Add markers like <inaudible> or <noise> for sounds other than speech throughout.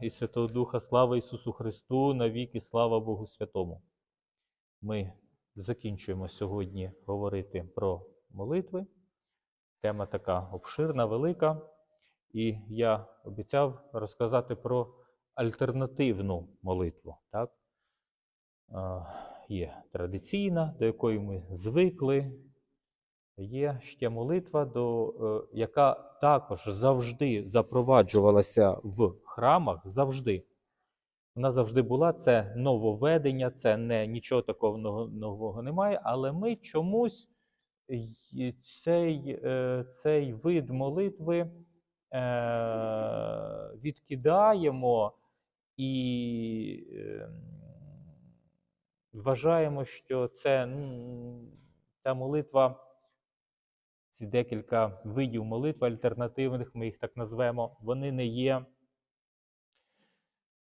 і Святого Духа, слава Ісусу Христу, навіки слава Богу Святому. Ми закінчуємо сьогодні говорити про молитви. Тема така обширна, велика. І я обіцяв розказати про альтернативну молитву. Так? Є традиційна, до якої ми звикли. Є ще молитва, до, е, яка також завжди запроваджувалася в храмах. Завжди. Вона завжди була. Це нововведення, це не нічого такого нового, немає. Але ми чомусь цей, е, цей вид молитви е, відкидаємо і е, вважаємо, що це, ця молитва, ці декілька видів молитв альтернативних, ми їх так назвемо, вони не є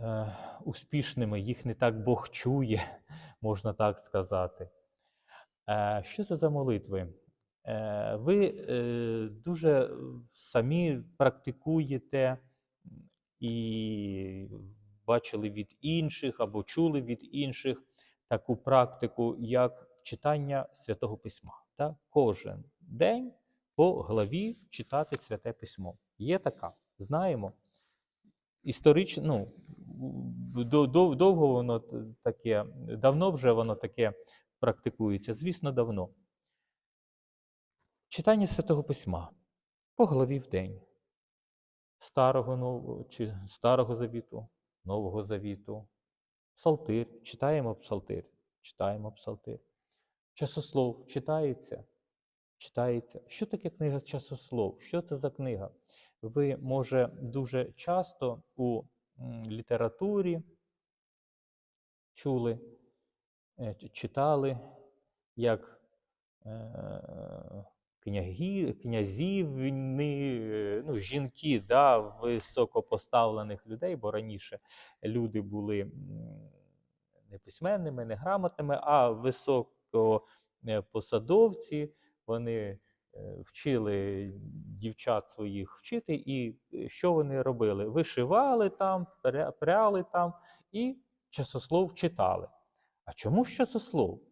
е, успішними, їх не так Бог чує, <laughs> можна так сказати. Е, що це за молитви? Е, ви е, дуже самі практикуєте і бачили від інших або чули від інших таку практику, як читання святого письма. Так? Кожен день по главі читати святе письмо. Є така, знаємо. Історично, ну, до- до- довго воно таке, давно вже воно таке практикується, звісно, давно. Читання святого письма по главі в день. Старого нового чи Старого Завіту, Нового Завіту, Псалтир, читаємо псалтир, читаємо псалтир. Часослов читається, читається. Що таке книга часослов? Що це за книга? Ви, може, дуже часто у літературі чули, е, читали, як е, княги, князівни, е, ну, жінки да, високопоставлених людей, бо раніше люди були не письменними, не грамотними, а високопосадовці, вони е, вчили дівчат своїх вчити, і е, що вони робили? Вишивали там, пряли там і часослов читали. А чому ж часослов?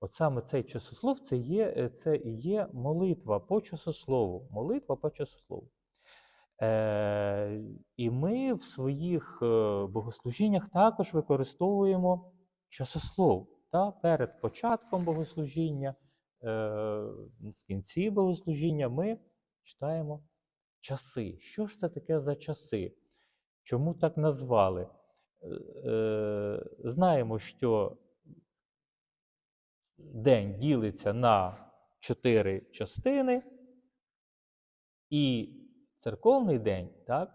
От саме цей часослов це є, е, це і є молитва по часослову. Молитва по часослову. Е, і ми в своїх богослужіннях також використовуємо часослов. Та? Перед початком богослужіння, в кінці богослужіння ми читаємо часи. Що ж це таке за часи? Чому так назвали? Е, е, знаємо, що день ділиться на чотири частини, і церковний день, так,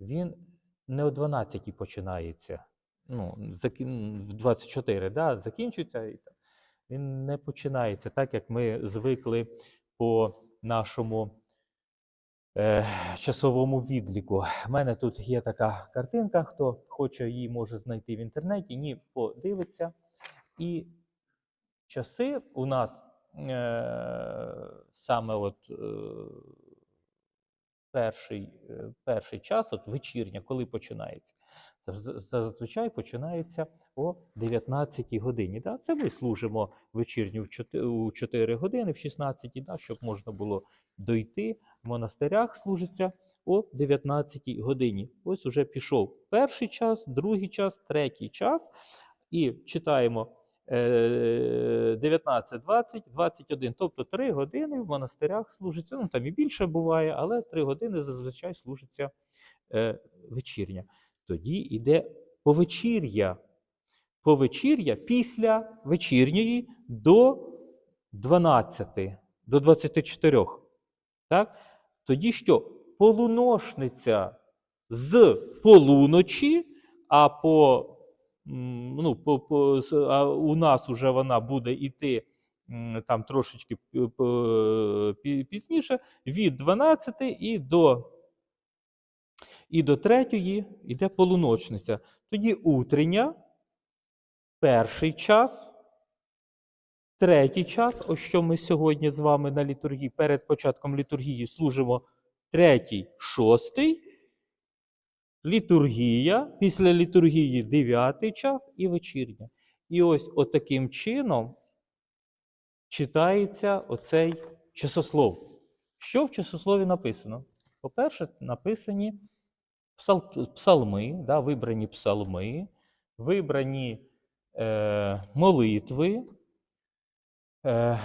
він не о 12 починається. Ну, в 24, да, закінчується. і так. Він не починається так, як ми звикли по нашому е, часовому відліку. У мене тут є така картинка, хто хоче її може знайти в інтернеті, ні, подивиться. І часи у нас е, саме от е, перший, е, перший час, от вечірня, коли починається. Заз- Зазвичай починається о 19 годині. Да? Це ми служимо вечірню в 4, у 4 години, в 16, да? щоб можна було дойти. В монастирях служиться о 19 годині. Ось уже пішов перший час, другий час, третій час. І читаємо е, 19, 20, 21. Тобто 3 години в монастирях служиться. Ну там і більше буває, але 3 години зазвичай служиться е, вечірня. Тоді йде повечір'я. Повечір'я після вечірньої до 12, до 24. Так? Тоді що? Полуношниця з полуночі, а по, ну, по, по, а у нас вже вона буде йти там трошечки пізніше, від 12 і до, і до 3 йде полуночниця. Тоді утрення, перший час, третій час, ось що ми сьогодні з вами на літургії, перед початком літургії служимо третій, шостий, літургія, після літургії дев'ятий час і вечірня. І ось отаким чином читається оцей часослов. Що в часослові написано? По-перше, написані псалми, да, вибрані псалми, вибрані е, молитви, е,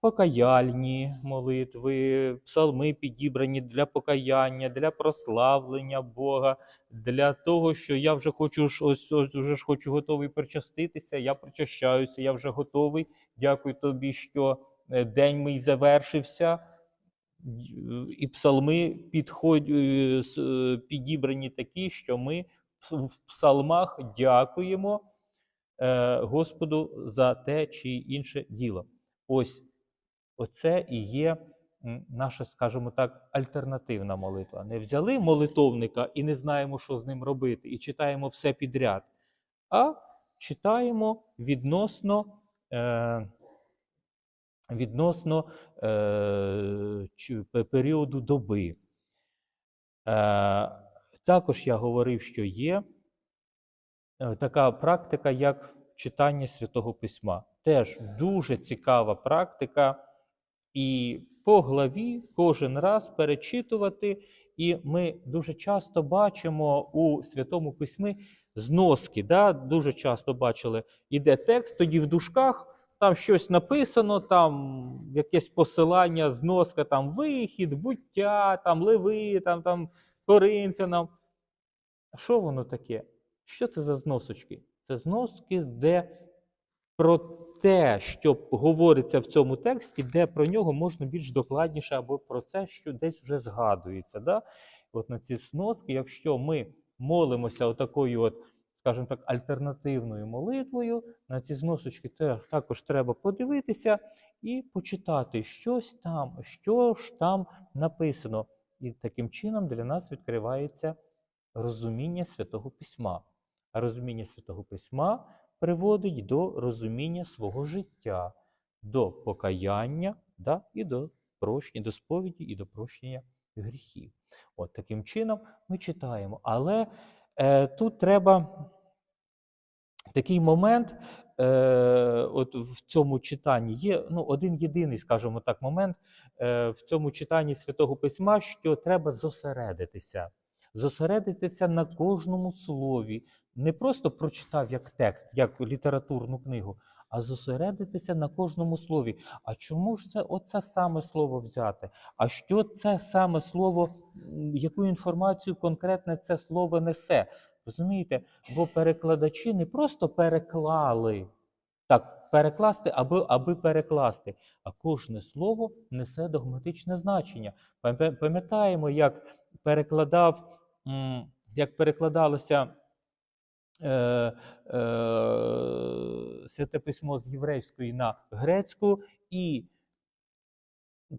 покаяльні молитви, псалми підібрані для покаяння, для прославлення Бога, для того, що я вже хочу ось, ось вже ж хочу готовий причаститися, я причащаюся, я вже готовий. Дякую тобі, що е, день мій завершився. І псалми підходь, е, е, підібрані такі, що ми в псалмах дякуємо е, Господу за те чи інше діло. Ось оце і є наша, скажімо так, альтернативна молитва. Не взяли молитовника і не знаємо, що з ним робити, і читаємо все підряд, а читаємо відносно. Відносно е, періоду доби. Е, також я говорив, що є е, така практика, як читання Святого Письма. Теж дуже цікава практика, і по главі кожен раз перечитувати. І ми дуже часто бачимо у Святому Письмі зноски. Да? Дуже часто бачили, іде текст, тоді в дужках там щось написано, там якесь посилання, зноска, там вихід, буття, там леви, там, там Коринфянам. Що воно таке? Що це за зносочки? Це зноски, де про те, що говориться в цьому тексті, де про нього можна більш докладніше, або про це, що десь вже згадується. Да? От на ці сноски, якщо ми молимося отакою, от, скажімо так, альтернативною молитвою, на ці зносочки також треба подивитися і почитати щось там, що ж там написано. І таким чином для нас відкривається розуміння Святого Письма. А розуміння Святого Письма приводить до розуміння свого життя, до покаяння да, і до прощення, до сповіді і до прощення гріхів. От таким чином ми читаємо. Але тут треба такий момент, е, от в цьому читанні є ну, один єдиний, скажімо так, момент е, в цьому читанні Святого Письма, що треба зосередитися. Зосередитися на кожному слові, не просто прочитав як текст, як літературну книгу, а зосередитися на кожному слові. А чому ж це оце саме слово взяти? А що це саме слово, яку інформацію конкретне це слово несе? Розумієте? Бо перекладачі не просто переклали так, перекласти, аби, аби перекласти, а кожне слово несе догматичне значення. Пам'ятаємо, як перекладав, як перекладалося е, е, святе письмо з єврейської на грецьку і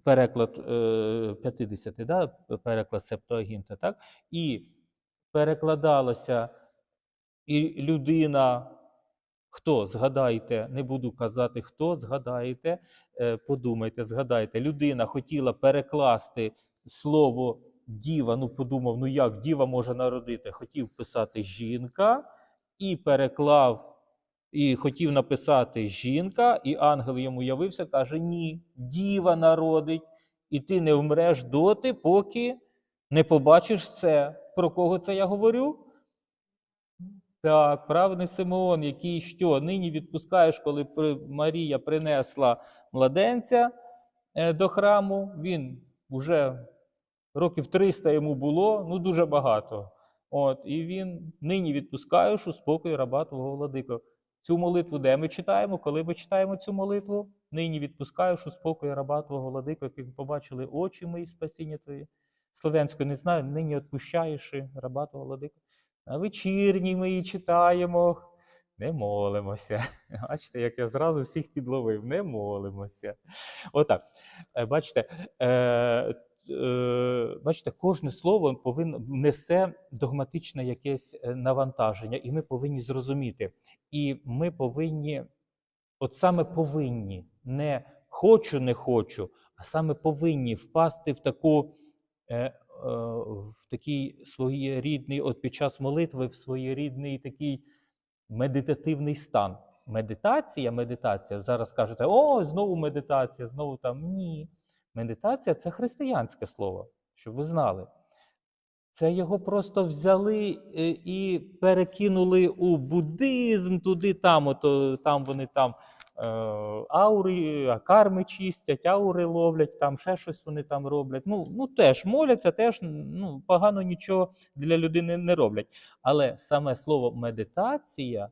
переклад е, 50, да, переклад Септуагінта, так? І перекладалося і людина, хто згадайте, не буду казати, хто згадаєте, е, подумайте, згадайте, людина хотіла перекласти слово діва, ну подумав, ну як діва може народити? Хотів писати жінка і переклав, і хотів написати жінка, і ангел йому явився, каже: Ні, діва народить, і ти не вмреш доти, поки не побачиш це. Про кого це я говорю? Так, правний Симеон, який що нині відпускаєш, коли Марія принесла младенця е, до храму, він вже років 300 йому було, ну дуже багато. От, і він нині відпускаєш у спокій раба твого владико. Цю молитву, де ми читаємо, коли ми читаємо цю молитву, нині відпускаєш у спокій раба твого владико, як побачили очі мої спасіння твої. Слов'янською не знаю, нині відпущаєш раба твого владико. На вечірній ми її читаємо, не молимося. <laughs> Бачите, як я зразу всіх підловив, не молимося. Отак. Е, Бачите, е, бачите, кожне слово повинно несе догматичне якесь е, навантаження, і ми повинні зрозуміти. І ми повинні, от саме повинні, не хочу, не хочу, а саме повинні впасти в таку е, в такий своєрідний, от під час молитви, в своєрідний такий медитативний стан. Медитація, медитація. Зараз кажете, о, знову медитація, знову там. Ні. Медитація це християнське слово, щоб ви знали. Це його просто взяли е, і перекинули у буддизм, туди, там, ото, там вони там е, аури, карми чистять, аури ловлять, там ще щось вони там роблять. Ну, ну теж моляться, теж ну, погано нічого для людини не роблять. Але саме слово медитація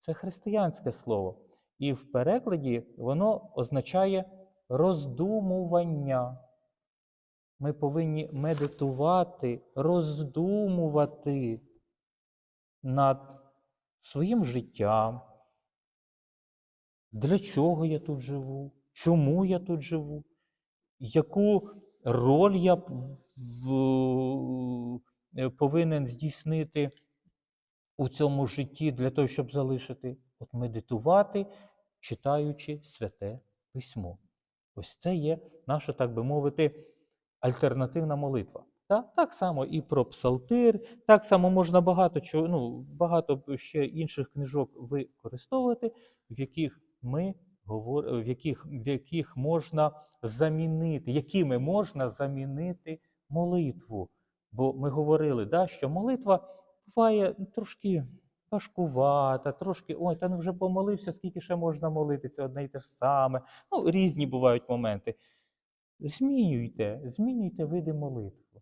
це християнське слово. І в перекладі воно означає роздумування. Ми повинні медитувати, роздумувати над своїм життям. Для чого я тут живу? Чому я тут живу? Яку роль я е, повинен здійснити у цьому житті для того, щоб залишити? От медитувати, читаючи святе письмо. Ось це є наша, так би мовити, альтернативна молитва. Та? Так само і про псалтир, так само можна багато чого, ну, багато ще інших книжок використовувати, в яких ми в яких, в яких можна замінити, якими можна замінити молитву. Бо ми говорили, да, що молитва буває трошки важкувата, трошки, ой, та ну вже помолився, скільки ще можна молитися, одне й те ж саме. Ну, різні бувають моменти. Змінюйте, змінюйте види молитви.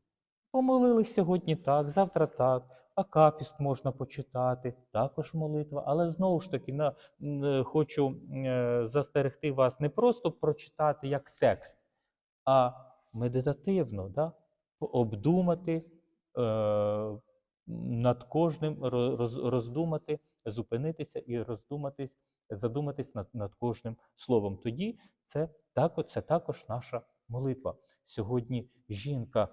Помолились сьогодні так, завтра так. Акафіст можна почитати, також молитва. Але знову ж таки, на, е, хочу е, застерегти вас не просто прочитати як текст, а медитативно, да? обдумати, е, над кожним ро- роз, роздумати, зупинитися і роздуматись, задуматись над, над кожним словом. Тоді це, так, це також наша молитва. Сьогодні жінка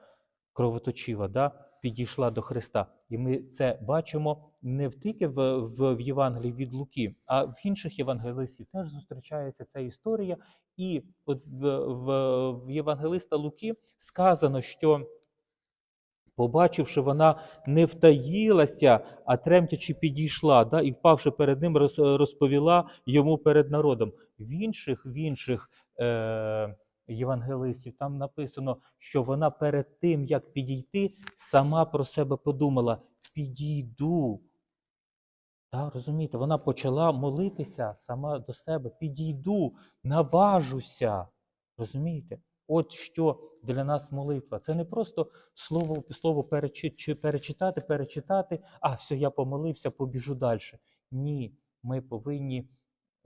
кровоточива да, підійшла до Христа. І ми це бачимо не тільки в, в, в Євангелії від Луки, а в інших євангелистів теж зустрічається ця історія. І от в, в, в Євангелиста Луки сказано, що. Побачивши, вона не втаїлася, а тремтячи підійшла, да, і, впавши перед ним, розповіла йому перед народом. В інших, в інших е, євангелистів там написано, що вона перед тим, як підійти, сама про себе подумала: підійду. Да, розумієте, вона почала молитися сама до себе, підійду, наважуся. Розумієте? От що для нас молитва. Це не просто слово, слово перечи- чи- перечитати, перечитати, а все, я помолився, побіжу далі. Ні, ми повинні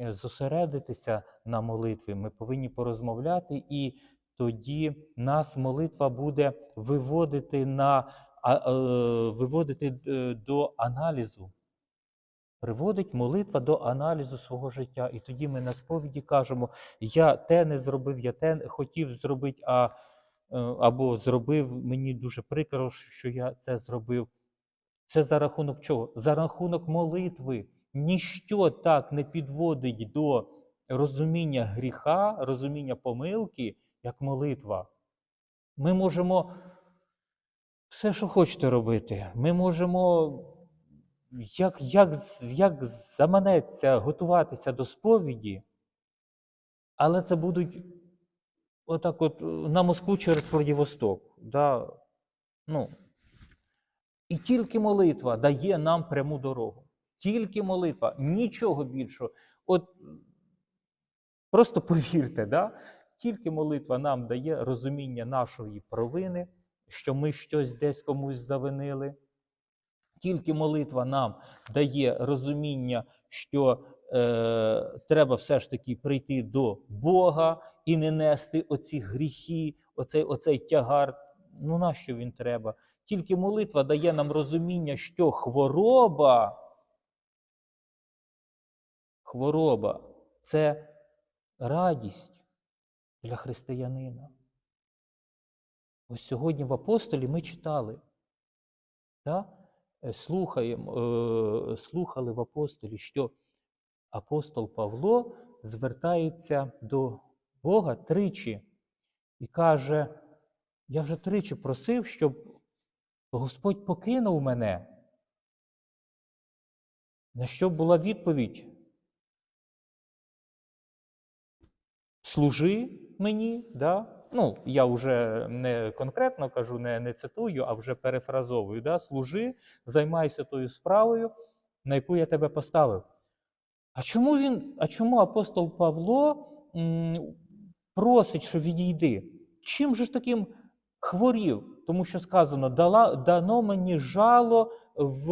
е, зосередитися на молитві, ми повинні порозмовляти, і тоді нас молитва буде виводити, на, е, виводити е, до аналізу. Приводить молитва до аналізу свого життя. І тоді ми на сповіді кажемо: я те не зробив, я те хотів зробити, а, е, або зробив, мені дуже прикро, що я це зробив. Це за рахунок чого? За рахунок молитви. Ніщо так не підводить до розуміння гріха, розуміння помилки, як молитва. Ми можемо все, що хочете робити. Ми можемо, як, як, як заманеться, готуватися до сповіді, але це будуть отак от е, на Москву через Владивосток. Да? Ну, і тільки молитва дає нам пряму дорогу. Тільки молитва, нічого більшого. От просто повірте, да? тільки молитва нам дає розуміння нашої провини, що ми щось десь комусь завинили. Тільки молитва нам дає розуміння, що е, треба все ж таки прийти до Бога і не нести оці гріхи, оцей, оцей тягар. Ну нащо він треба? Тільки молитва дає нам розуміння, що хвороба, хвороба це радість для християнина. Ось сьогодні в апостолі ми читали. Да? Слухаємо, е, слухали в апостолі, що апостол Павло звертається до Бога тричі і каже: я вже тричі просив, щоб Господь покинув мене. На що була відповідь? Служи мені, да? Ну, я вже не конкретно кажу, не, не цитую, а вже перефразовую. Да? Служи, займайся тою справою, на яку я тебе поставив. А чому він, а чому апостол Павло м, просить, що відійди? Чим же ж таким хворів? Тому що сказано, дала, дано мені жало в,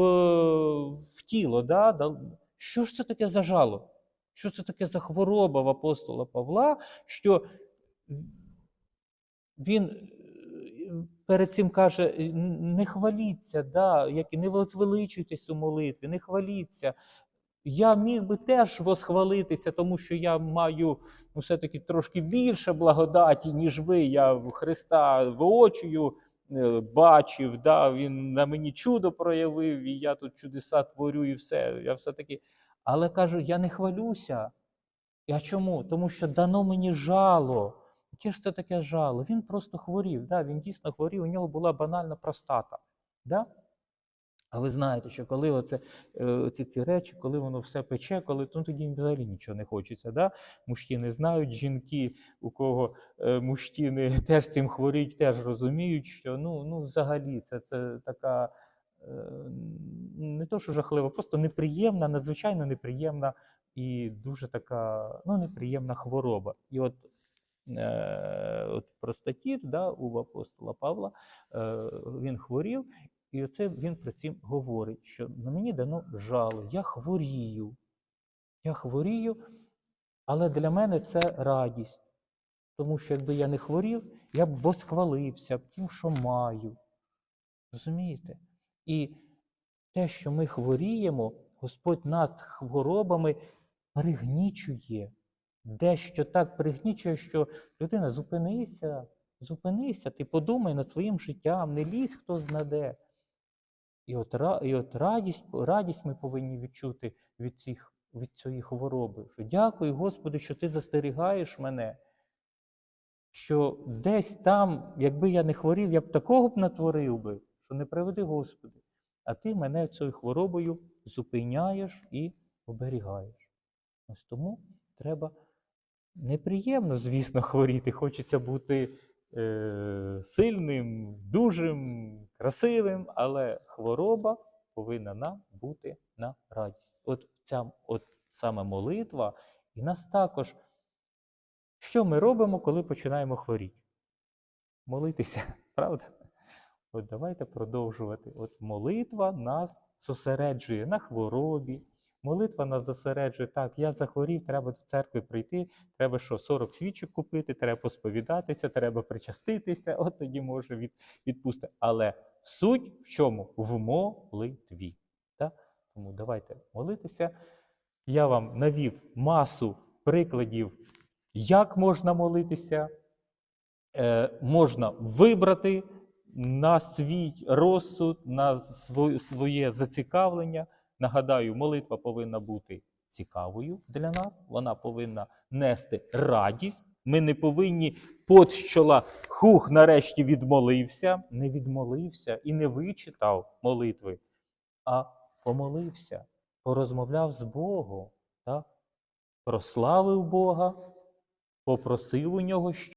в тіло. Да? Що ж це таке за жало? Що це таке за хвороба в апостола Павла, що він е, перед цим каже: не хваліться, да, як не возвеличуйтесь у молитві, не хваліться. Я міг би теж восхвалитися, тому що я маю ну, все-таки трошки більше благодаті, ніж ви. Я Христа воочію е, бачив, да, Він на мені чудо проявив, і я тут чудеса творю, і все. Я все-таки. Але кажу, я не хвалюся. А чому? Тому що дано мені жало. Яке ж це таке жало? Він просто хворів. Да? Він дійсно хворів, у нього була банальна простата. Да? А ви знаєте, що коли оце, е, оці ці речі, коли воно все пече, коли ну, тоді взагалі нічого не хочеться. Да? Мужчини знають, жінки, у кого е, мужчини <laughs> теж цим хворіють, теж розуміють, що ну, ну взагалі це, це така е, не то, що жахлива, просто неприємна, надзвичайно неприємна і дуже така ну, неприємна хвороба. І от, от простатіт да, у апостола Павла е, він хворів, і оце він про цим говорить, що на мені дано жало, я хворію. Я хворію, але для мене це радість. Тому що якби я не хворів, я б восхвалився б тим, що маю. Розумієте? І те, що ми хворіємо, Господь нас хворобами пригнічує. Дещо так пригнічує, що людина зупинися, зупинися, ти подумай над своїм життям, не лізь хто знаде. І от, і от радість, радість ми повинні відчути від, цих, від цієї хвороби. Що дякую, Господи, що ти застерігаєш мене. Що десь там, якби я не хворів, я б такого б натворив би, що не приведи Господи. А ти мене цією хворобою зупиняєш і оберігаєш. Ось тому треба неприємно, звісно, <laughs> хворіти. Хочеться бути е, сильним, дужим, красивим, але хвороба повинна нам бути на радість. От ця от саме молитва, і нас також. Що ми робимо, коли починаємо хворіти? Молитися, <laughs> правда? От давайте продовжувати. От молитва нас зосереджує на хворобі. Молитва нас зосереджує так, я захворів, треба до церкви прийти, треба що, 40 свічок купити, треба посповідатися, треба причаститися, от тоді може від, відпусти. Але суть в чому? В молитві. Так? Тому давайте молитися. Я вам навів масу прикладів, як можна молитися. Е, можна вибрати на свій розсуд, на сво- своє зацікавлення. Нагадаю, молитва повинна бути цікавою для нас, вона повинна нести радість. Ми не повинні пот з чола хух, нарешті відмолився, не відмолився і не вичитав молитви, а помолився, порозмовляв з Богом, так? прославив Бога, попросив у нього